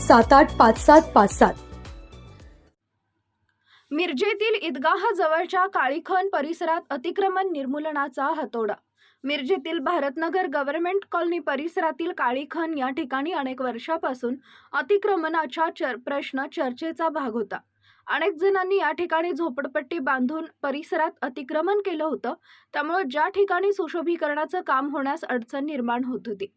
सात आठ पाच सात पाच सात. मिरजेतील ईदगाह जवळच्या काळीखण परिसरात अतिक्रमण निर्मूलनाचा हातोडा. मिरजेतील भारतनगर गव्हर्नमेंट कॉलनी परिसरातील काळीखण या ठिकाणी अनेक वर्षापासून अतिक्रमणाचा चर प्रश्न चर्चेचा भाग होता. अनेक जणांनी या ठिकाणी झोपडपट्टी बांधून परिसरात अतिक्रमण केलं होतं. त्यामुळे ज्या ठिकाणी सुशोभीकरणाचं काम होण्यास अडचण निर्माण होत होती.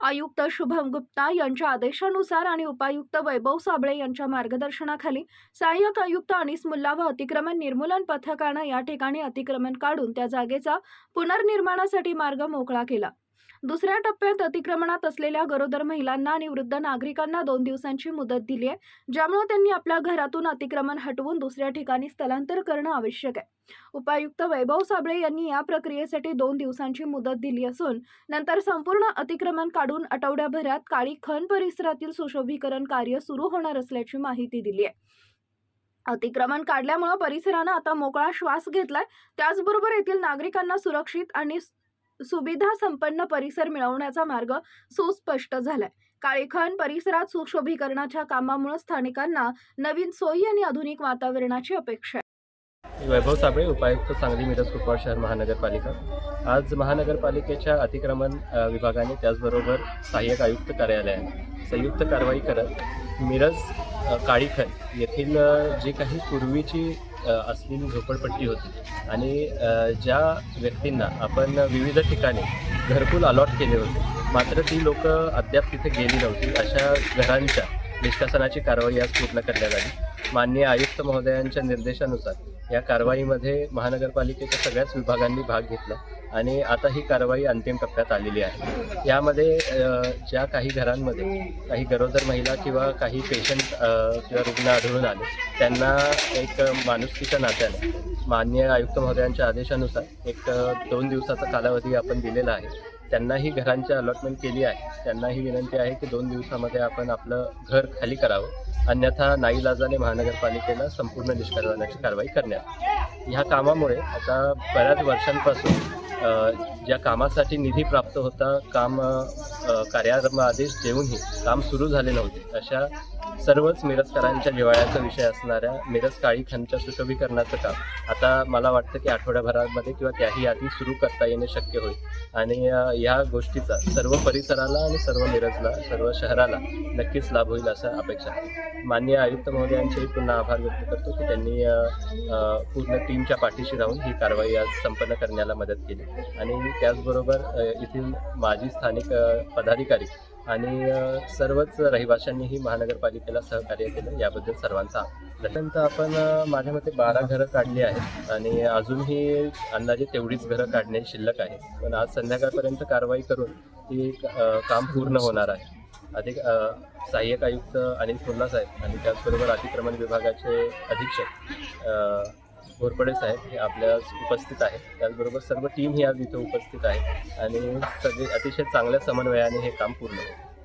आयुक्त शुभम गुप्ता यांच्या आदेशानुसार आणि उपायुक्त वैभव साबळे यांच्या मार्गदर्शनाखाली सहाय्यक आयुक्त अनिस मुल्ला व अतिक्रमण निर्मूलन पथकानं या ठिकाणी अतिक्रमण काढून त्या जागेचा पुनर्निर्माणासाठी मार्ग मोकळा केला. दुसऱ्या टप्प्यात अतिक्रमणात असलेल्या गरोदर महिलांना आणि वृद्ध नागरिकांना दोन दिवसांची मुदत दिली आहे ज्यामुळे त्यांनी आपल्या घरातून अतिक्रमण हटवून दुसऱ्या ठिकाणी स्थलांतर करणं आवश्यक आहे. उपायुक्त वैभव साबळे यांनी या प्रक्रियेसाठी दोन दिवसांची मुदत दिली असून नंतर संपूर्ण अतिक्रमण काढून आठवड्याभरात काळी खण परिसरातील सुशोभीकरण कार्य सुरू होणार असल्याची माहिती दिली आहे अतिक्रमण काढल्यामुळे परिसरानं आता मोकळा श्वास घेतलाय. त्याचबरोबर येथील नागरिकांना सुरक्षित आणि सुविधा संपन्न परिसर मिळवण्याचा मार्ग सुस्पष्ट झालाय. काळीखण परिसरात सुशोभीकरणाच्या कामामुळे स्थानिकांना नवीन सोयी आणि आधुनिक वातावरणाची अपेक्षा आहे. वैभव साबळे उपायुक्त सांगली मिरज कुपवाड शहर महानगरपालिका. आज महानगरपालिकेच्या अतिक्रमण विभागाने त्याचबरोबर सहाय्यक आयुक्त कार्यालयाने संयुक्त कारवाई करत मिरज काळीखन येथील जी काही पूर्वीची असलेली झोपडपट्टी होती. आणि ज्या व्यक्तींना आपण विविध ठिकाणी घरकुल अलॉट केले होते मात्र ती लोक अद्याप तिथे गेली नव्हती. अशा घरांच्या निष्कासनाची कारवाई आज पूर्ण करण्यात आली. माननीय आयुक्त महोदयांच्या निर्देशानुसार या कारवाईमध्ये महानगरपालिकेच्या सगळ्याच विभागांनी भाग घेतला. आणि आता ही कारवाई अंतिम टप्प्यात आलेली आहे. यामध्ये ज्या काही घरांमध्ये काही गरोदर महिला किंवा काही पेशंट किंवा रुग्ण आढळून आले त्यांना एक माणुसकीच्या नात्याने माननीय आयुक्त महोदयांच्या आदेशानुसार एक दोन दिवसाचा कालावधी आपण दिलेला आहे. त्यांनाही घरांची अलॉटमेंट केली आहे. त्यांनाही विनंती आहे की दोन दिवसामध्ये आपण आपलं घर खाली करावं. अन्यथा नाईलाजाने महानगरपालिकेला संपूर्ण निष्कासनाची कारवाई करण्यात. ह्या कामामुळे आता बऱ्याच वर्षांपासून ज्या कामासाठी निधी प्राप्त होता काम कार्यारंभ आदेश देऊनही काम सुरू झाले नव्हते अशा सर्वच मिरजकरांच्या जिवाळ्याचा विषय असणाऱ्या मिरज काळी खानच्या सुशोभीकरणाचं काम. आता मला वाटतं की आठवड्याभरामध्ये किंवा त्याही आधी सुरू करता येणे शक्य होईल. आणि ह्या गोष्टीचा सर्व परिसराला आणि सर्व मिरजला सर्व शहराला नक्कीच लाभ होईल असं अपेक्षा आहे. माननीय आयुक्त महोदयांचेही पुन्हा आभार व्यक्त करतो की त्यांनी पूर्ण टीमच्या पाठीशी राहून ही कारवाई आज संपन्न करण्याला मदत केली. आणि त्याचबरोबर येथील माजी स्थानिक पदाधिकारी आणि सर्वच रहिवाशांनीही महानगरपालिकेला सहकार्य केलं याबद्दल सर्वांचा. त्यानंतर आपण माझ्या मते बारा घरं काढली आहेत आणि अजूनही अंदाजे तेवढीच घरं काढणे शिल्लक आहे. पण आज संध्याकाळपर्यंत कारवाई करून ती काम पूर्ण होणार आहे. अधिक सहाय्यक आयुक्त अनिल कुर्ला साहेब आणि त्याचबरोबर अतिक्रमण विभागाचे अधीक्षक घोरपडे साहेब हे आपल्या उपस्थित आहेत. त्याचबरोबर सर्व टीम ही आज इथे उपस्थित आहे. आणि सगळे अतिशय चांगल्या समन्वयाने हे काम पूर्ण होते